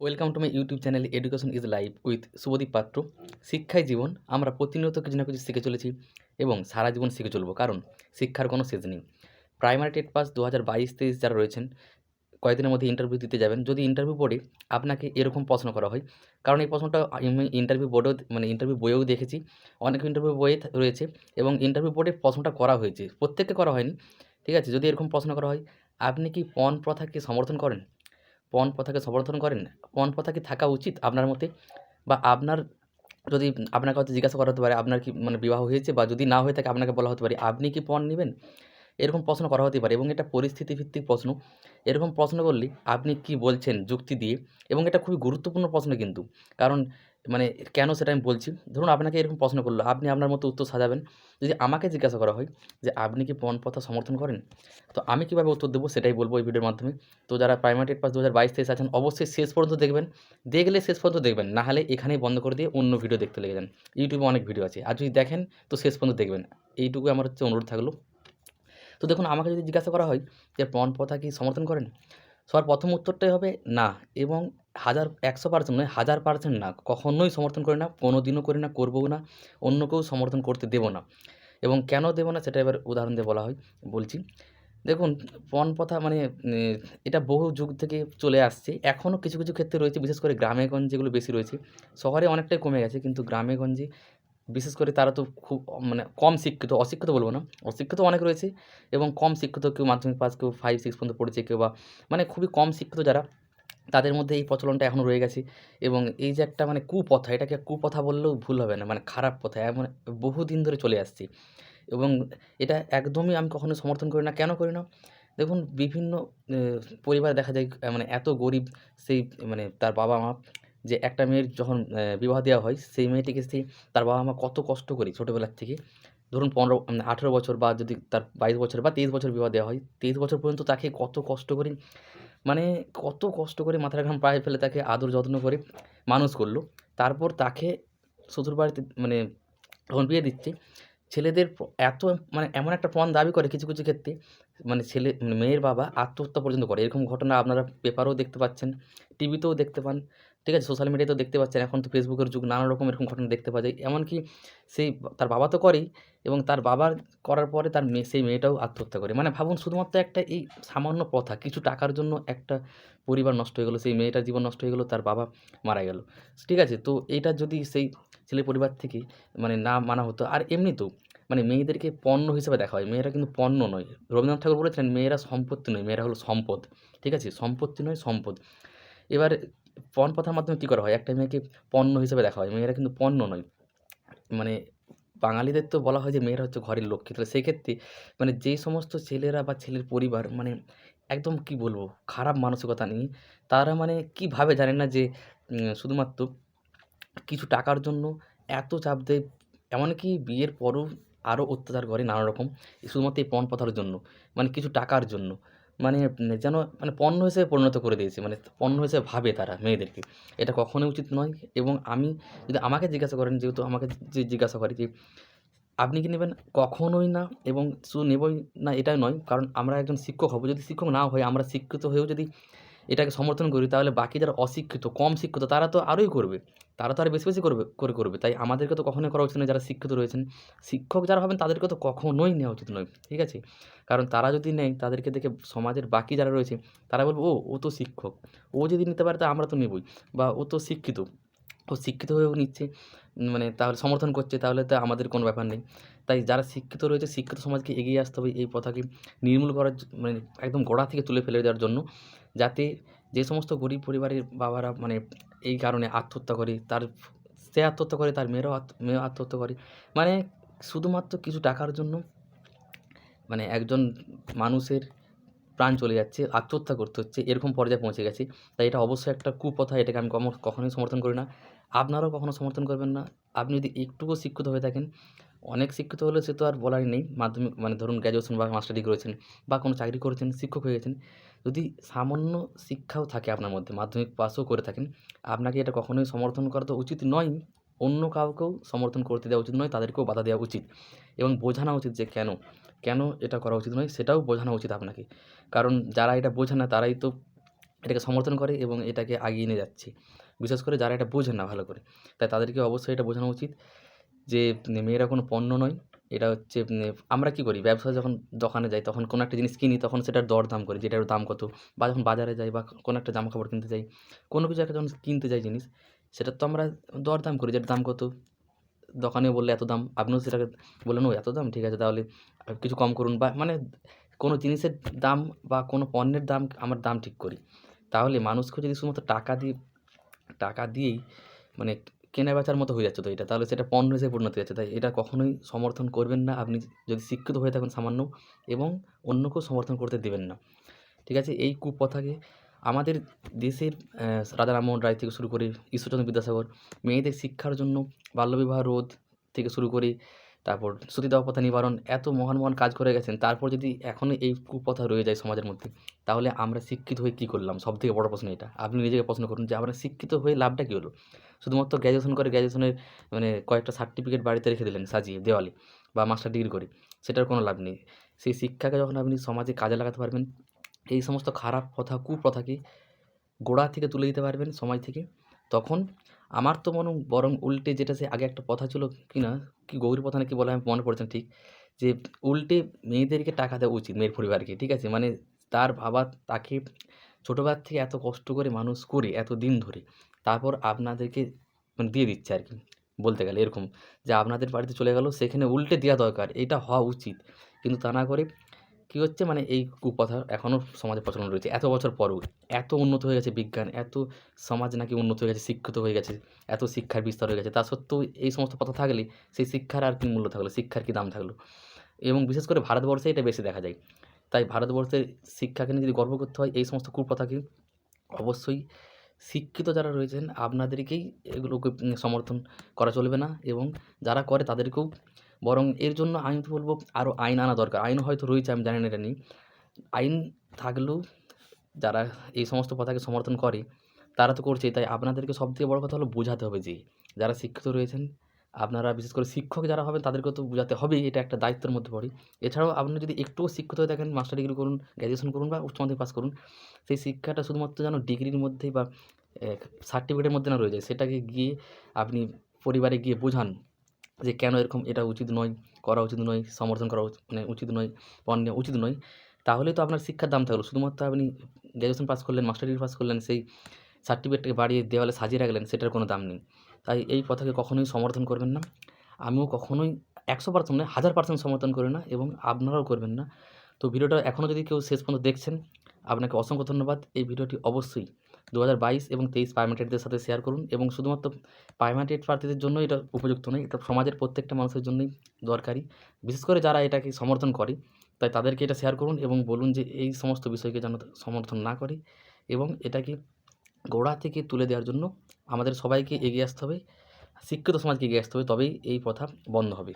Welcome to my YouTube channel education is life with Shubhadeep Patra শিক্ষাই জীবন, আমরা প্রতিনিয়ত কিছু না কিছু শিখে চলেছি এবং সারা জীবন শিখে চলবো। কারণ শিক্ষার কোনো শেষ নেই। প্রাইমারি টেট পাস দু হাজার বাইশ তেইশ যারা রয়েছেন, কয়েকদিনের মধ্যে ইন্টারভিউ দিতে যাবেন। যদি ইন্টারভিউ বোর্ডে আপনাকে এরকম প্রশ্ন করা হয়, কারণ এই প্রশ্নটা আমি ইন্টারভিউ বোর্ডেও মানে ইন্টারভিউ বইয়েও দেখেছি, অনেক ইন্টারভিউ বইয়ে রয়েছে এবং ইন্টারভিউ বোর্ডে প্রশ্নটা করা হয়েছে। প্রত্যেককে করা হয়নি, ঠিক আছে? যদি এরকম প্রশ্ন করা হয়, আপনি কি পণ প্রথাকে সমর্থন করেন? পণ প্রথাকে সমর্থন করেন? পণ প্রথা কি থাকা উচিত আপনার মতে? বা আপনার যদি আপনাকে হয়তো জিজ্ঞাসা করা হতে পারে, আপনার কি মানে বিবাহ হয়েছে? বা যদি না হয়ে থাকে, আপনাকে বলা হতে পারে, আপনি কি পণ নেবেন? এরকম প্রশ্ন করা হতে পারে এবং এটা পরিস্থিতি ভিত্তিক প্রশ্ন। এরকম প্রশ্ন করলে আপনি কি বলছেন যুক্তি দিয়ে? এবং এটা খুবই গুরুত্বপূর্ণ প্রশ্ন কিন্তু। কারণ মানে কেন সেটা আমি বলছি? ধরুন আপনাকে এরকম প্রশ্ন করল, আপনি আপনার মতো উত্তর সাজাবেন। যদি আমাকে জিজ্ঞাসা করা হয় যে, আপনি কি পণ প্রথা সমর্থন করেন? তো আমি কীভাবে উত্তর দেবো সেটাই বলব এই ভিডিওর মাধ্যমে। তো যারা প্রাইমারি পাস দু হাজার বাইশ তেইশ আছেন, অবশ্যই শেষ পর্যন্ত দেখবেন। দেখলে শেষ পর্যন্ত দেখবেন, না হলে এখানেই বন্ধ করে দিয়ে অন্য ভিডিও দেখতে লেগে যান। ইউটিউবে অনেক ভিডিও আছে। আর যদি দেখেন, তো শেষ পর্যন্ত দেখবেন। এইটুকু আমার হচ্ছে অনুরোধ থাকল। তো দেখুন, আমাকে যদি জিজ্ঞাসা করা হয় যে পণ প্রথা কি সমর্থন করেন? সবার প্রথম উত্তরটাই হবে না এবং হাজার, একশো পার্সেন্ট নয়, হাজার পার্সেন্ট না। কখনোই সমর্থন করি না কোনো দিনও করি না, করবও না অন্য কেউ সমর্থন করতে দেবো না। এবং কেন দেবো না সেটা এবার উদাহরণ দিয়ে বলা হয়, বলছি। দেখুন, পণ প্রথা মানে এটা বহু যুগ থেকে চলে আসছে। এখনও কিছু কিছু ক্ষেত্রে রয়েছে, বিশেষ করে গ্রামে গঞ্জে যেগুলো বেশি রয়েছে, শহরে অনেকটাই কমে গেছে, কিন্তু গ্রামে গঞ্জে বিশেষ করে তারা তো খুব মানে কম শিক্ষিত, অশিক্ষিত বলব না, অশিক্ষিত অনেক রয়েছে এবং কম শিক্ষিত কেউ মাধ্যমিক পাস কেউ ফাইভ সিক্স পর্যন্ত পড়েছে, কেউ বা মানে খুবই কম শিক্ষিত যারা, তাদের মধ্যে এই প্রচলনটা এখনও রয়ে গেছে এবং এই যে একটা মানে কুপ্রথা এটাকে কুপ্রথা বললেও ভুল হবে না মানে খারাপ প্রথা এমন বহুদিন ধরে চলে আসছে এবং এটা একদমই আমি কখনো সমর্থন করি না, কেন করি না? দেখুন, বিভিন্ন পরিবারে দেখা যায় মানে এত গরিব, সেই মানে তার বাবা মা যে একটা মেয়ের যখন বিবাহ দেওয়া হয়, সেই মেয়েটিকে সেই তার বাবা মা কত কষ্ট করে ছোটোবেলার থেকে, ধরুন পনেরো মানে আঠেরো বছর বা যদি তার বাইশ বছর বা তেইশ বছর বিবাহ দেওয়া হয়, তেইশ বছর পর্যন্ত তাকে কত কষ্ট করে মানে কত কষ্ট করে মাথার ঘাম পায়ে ফেলে তাকে আদর যত্ন করে মানুষ করল। তারপর তাকে শ্বশুর বাড়িতে মানে যখন বিয়ে দিচ্ছে, ছেলেদের এত মানে এমন একটা প্রমাণ দাবি করে কিছু কিছু ক্ষেত্রে মানে ছেলে মানে মেয়ের বাবা আত্মহত্যা পর্যন্ত করে। এরকম ঘটনা আপনারা পেপারেও দেখতে পাচ্ছেন, টিভিতেও দেখতে পান। ঠিক আছে? সোশ্যাল মিডিয়াতেও দেখতে পাচ্ছেন, এখন তো ফেসবুকের যুগ, নানা রকম এরকম ঘটনা দেখতে পাওয়া যায়। এমনকি সেই তার বাবা তো করেই এবং তার বাবার করার পরে তার মেয়ে, সেই মেয়েটাও আত্মহত্যা করে। মানে ভাবুন, শুধুমাত্র একটা এই সামান্য প্রথা, কিছু টাকার জন্য একটা পরিবার নষ্ট হয়ে গেলো, সেই মেয়েটার জীবন নষ্ট হয়ে গেলো, তার বাবা মারা গেল। ঠিক আছে? তো এইটা যদি সেই ছেলে পরিবার থেকে মানে না মানা হতো, আর এমনিতেও মানে মেয়েদেরকে পণ্য হিসেবে দেখা হয়। মেয়েরা কিন্তু পণ্য নয়। রবীন্দ্রনাথ ঠাকুর বলেছিলেন, মেয়েরা সম্পত্তি নয়, মেয়েরা হলো সম্পদ। ঠিক আছে? সম্পত্তি নয়, সম্পদ। এবার পণ প্রথার মাধ্যমে কী করা হয়? একটা মেয়েকে পণ্য হিসেবে দেখা হয়। মেয়েরা কিন্তু পণ্য নয়। মানে বাঙালিদের তো বলা হয় যে মেয়েরা হচ্ছে ঘরের লক্ষ্মী। তাহলে সেক্ষেত্রে মানে যেই সমস্ত ছেলেরা বা ছেলের পরিবার মানে একদম কি বলব? খারাপ মানসিকতা নিয়ে তারা মানে কীভাবে জানে না যে শুধুমাত্র কিছু টাকার জন্য এত চাপ দেয়? এমনকি বিয়ের পরও আরও অত্যাচার করে নানা রকম। শুধুমাত্র এই পণ প্রথার জন্য। মানে কিছু টাকার জন্য। মানে যেন মানে পণ্য হিসেবে পরিণত করে দিয়েছে মানে পণ্য হিসেবে ভাবে তারা মেয়েদেরকে। এটা কখনোই উচিত নয় এবং আমি যদি আমাকে জিজ্ঞাসা করেন, যেহেতু আমাকে যে জিজ্ঞাসা করে যে আপনি কি নেবেন? কখনোই না এবং শুধু নেবই না এটাই নয়, কারণ আমরা একজন শিক্ষক হব। যদি শিক্ষক না হই, আমরা শিক্ষিত হয়েও যদি এটাকে সমর্থন করি, তাহলে বাকি যারা অশিক্ষিত, কম শিক্ষিত, তারা তো আরোই করবে। তারা তো আরও বেশি বেশি করবে, করে করবে। তাই আমাদেরকে তো কখনোই করা উচিত নয়, যারা শিক্ষিত রয়েছেন। শিক্ষক যারা হবেন, তাদেরকে তো কখনোই নেওয়া উচিত নয়, ঠিক আছে? কারণ তারা যদি নেয়, তাদেরকে দেখে সমাজের বাকি যারা রয়েছে, তারা বলবে, ও ও তো শিক্ষক। ও যদি নিতে পারে, তা আমরা তো নেবই। বা, ও তো শিক্ষিত। ও শিক্ষিত হয়েও নিচ্ছে মানে তাহলে সমর্থন করছে, তাহলে তো আমাদের কোনো ব্যাপার নেই। তাই যারা শিক্ষিত রয়েছে, শিক্ষিত সমাজকে এগিয়ে আসতে হবে এই প্রথাকে নির্মূল করার মানে একদম গোড়া থেকে তুলে ফেলে দেওয়ার জন্য। যাতে যে সমস্ত গরিব পরিবারের বাবারা মানে এই কারণে আত্মহত্যা করে, তার সে আত্মহত্যা করে, তার মেয়েরাও মেয়েও আত্মহত্যা করে। মানে শুধুমাত্র কিছু টাকার জন্য মানে একজন মানুষের প্রাণ চলে যাচ্ছে, আত্মহত্যা করতে হচ্ছে, এরকম পর্যায়ে পৌঁছে গেছে। তাই এটা অবশ্যই একটা কুপ্রথা, এটাকে আমি কখনোই সমর্থন করি না। আপনারাও কখনো সমর্থন করবেন না। আপনি যদি একটুকু শিক্ষিত হয়ে থাকেন, অনেক শিক্ষিত হলে সে তো আর বলারই নেই। মাধ্যমিক মানে ধরুন গ্র্যাজুয়েশন বা মাস্টার ডিগ্রি করেছেন বা কোনো চাকরি করেছেন, শিক্ষক হয়ে গেছেন যদি সামান্য শিক্ষাও থাকে আপনার মধ্যে, মাধ্যমিক পাসও করে থাকেন, আপনাকে এটা কখনোই সমর্থন করা তো উচিত নয়। অন্য কাউকেও সমর্থন করতে দেওয়া উচিত নয়, তাদেরকেও বাধা দেওয়া উচিত। এবং বোঝানো উচিত যে কেন? কেন এটা করা উচিত নয়? সেটাও বোঝানো উচিত আপনাকে। কারণ যারা এটা বোঝে না, তারাই তো এটাকে সমর্থন করে এবং এটাকে আগিয়ে নিয়ে যাচ্ছে। বিশেষ করে যারা এটা বোঝে না ভালো করে। তাই তাদেরকে অবশ্যই এটা বোঝানো উচিত যে, মেয়েরা কোনো পণ্য নয়। এটা হচ্ছে আমরা কী করি? ব্যবসা যখন দোকানে যাই, তখন কোনো একটা জিনিস কিনি, তখন সেটার দর দাম করি, যেটার দাম কত? বা যখন বাজারে যাই বা কোনো একটা জামা কাপড় কিনতে যাই, কোনো কিছু একটা যখন কিনতে যাই জিনিস, সেটার তো আমরা দর দাম করি, যেটার দাম কত? দোকানে বললে এত দাম, আপনিও সেটাকে বললেন, ও, এত দাম, ঠিক আছে, তাহলে কিছু কম করুন। বা মানে কোনো জিনিসের দাম বা কোনো পণ্যের দাম আমার দাম ঠিক করি। তাহলে মানুষকে যদি শুধুমাত্র টাকা দিয়ে, টাকা দিয়েই মানে কেনা বেচার মতো হয়ে যাচ্ছে তো এটা। তাহলে সেটা পণ্য হিসেবে পরিণত হয়ে যাচ্ছে। তাই এটা কখনোই সমর্থন করবেন না। আপনি যদি শিক্ষিত হয়ে থাকেন সামান্য এবং অন্যকেও সমর্থন করতে দেবেন না। ঠিক আছে? এই কুপ্রথাকে আমাদের দেশের রাজা রামমোহন রায় থেকে শুরু করে ঈশ্বরচন্দ্র বিদ্যাসাগর, মেয়েদের শিক্ষার জন্য বাল্যবিবাহ রোধ থেকে শুরু করে, তারপর সতীদাহ প্রথা নিবারণ, এত মহান মহান কাজ করে গেছেন। তারপর যদি এখনও এই কুপ্রথা রয়ে যায় সমাজের মধ্যে তাহলে আমরা শিক্ষিত হয়ে কী করলাম? সব থেকে বড় প্রশ্ন এটা। আপনি নিজেকে প্রশ্ন করুন যে, আমরা শিক্ষিত হয়ে লাভটা কী হলো? শুধুমাত্র গ্র্যাজুয়েশন করে গ্র্যাজুয়েশনের মানে কয়েকটা সার্টিফিকেট বাড়িতে রেখে দিলেন সাজিয়ে দেওয়ালে বা মাস্টার ডিগ্রি করে, সেটার কোনো লাভ নেই। সেই শিক্ষাকে যখন আপনি সমাজে কাজে লাগাতে পারবেন, এই সমস্ত খারাপ কথা, কুপ্রথাকে গোড়া থেকে তুলে দিতে পারবেন সমাজ থেকে, তখন আমার তো মনে বরং উল্টে যেটা সে আগে একটা কথা ছিল কি না কি গৌরী প্রথা নাকি বলে আমি মনে পড়ছে না ঠিক, যে উল্টে মেয়েদেরকে টাকা দেওয়া উচিত, মেয়ের পরিবারকে, ঠিক আছে? মানে তার বাবা তাকে ছোটোবেলার থেকে এত কষ্ট করে মানুষ করে এত দিন ধরে তারপর আপনাদেরকে মানে দিয়ে দিচ্ছে আর কি বলতে গেলে এরকম যে আপনাদের বাড়িতে চলে গেল, সেখানে উল্টে দেওয়া দরকার, এটা হওয়া উচিত। কিন্তু তা না করে কী হচ্ছে মানে এই কুপ্রথা এখনও সমাজে প্রচলন রয়েছে। এত বছর পরও এত উন্নত হয়ে গেছে বিজ্ঞান, এত সমাজ নাকি উন্নত হয়ে গেছে, শিক্ষিত হয়ে গেছে, এত শিক্ষার বিস্তার হয়ে গেছে। তা সত্ত্বেও এই সমস্ত কথা থাকলে, সেই শিক্ষার আর কী মূল্য থাকল, শিক্ষার কী দাম থাকল? এবং বিশেষ করে ভারতবর্ষে এটা বেশি দেখা যায়। তাই ভারতবর্ষের শিক্ষাকে নিয়ে যদি গর্ব করতে হয়, এই সমস্ত কুপ্রথাকে অবশ্যই শিক্ষিত যারা রয়েছেন, আপনাদেরকেই এগুলোকে সমর্থন করা চলবে না এবং যারা করে তাদেরকেও বরং এর জন্য আমি তো বলব আরও আইন আনা দরকার। আইন হয়তো রয়েছে, আমি জানি না এটা আইন থাকলেও যারা এই সমস্ত কথাকে সমর্থন করে, তারা তো করছেই। তাই আপনাদেরকে সবথেকে বড় কথা হলো বোঝাতে হবে যে, যারা শিক্ষিত রয়েছেন আপনারা বিশেষ করে শিক্ষক যারা হবেন তাদেরকে তো বোঝাতে হবেই, এটা একটা দায়িত্বের মধ্যে পড়ে। এছাড়াও আপনি যদি একটুও শিক্ষিত হয়ে থাকেন মাস্টার ডিগ্রি করুন গ্র্যাজুয়েশন করুন বা উচ্চ মাধ্যমিক পাস করুন, সেই শিক্ষাটা শুধুমাত্র যেন ডিগ্রির মধ্যেই বা সার্টিফিকেটের মধ্যে না রয়ে যায়, সেটাকে গিয়ে আপনি পরিবারে গিয়ে বোঝান যে কেন এরকম এটা উচিত নয়, করা উচিত নয়, সমর্থন করা মানে উচিত নয় পণ্য উচিত নয় তাহলে তো আপনার শিক্ষার দাম থাকল। শুধুমাত্র আপনি গ্র্যাজুয়েশন পাস করলেন মাস্টার ডিগ্রি পাস করলেন, সেই সার্টিফিকেটটাকে বাড়িয়ে দেওয়ালে সাজিয়ে রাখলেন, সেটার কোনো দাম নেই। তাই এই কথাকে কখনোই সমর্থন করবেন না। আমিও কখনোই একশো পার্সেন্ট নয় হাজার পার্সেন্ট সমর্থন করি না এবং আপনারাও করবেন না। তো ভিডিওটা এখনও যদি কেউ শেষ পর্যন্ত দেখছেন, আপনাকে অসংখ্য ধন্যবাদ। এই ভিডিওটি অবশ্যই দু হাজার বাইশ এবং তেইশ পাইমেটেডদের সাথে শেয়ার করুন এবং শুধুমাত্র পাইমেটেড প্রার্থীদের জন্য এটা উপযুক্ত নয়, এটা সমাজের প্রত্যেকটা মানুষের জন্যই দরকারি। বিশেষ করে যারা এটাকে সমর্থন করে, তাই তাদেরকে এটা শেয়ার করুন এবং বলুন যে এই সমস্ত বিষয়কে যেন সমর্থন না করে এবং এটাকে গোড়া থেকে তুলে দেওয়ার জন্য আমাদের সবাইকে এগিয়ে আসতে হবে, শিক্ষিত সমাজকে এগিয়ে আসতে হবে, তবেই এই প্রথা বন্ধ হবে।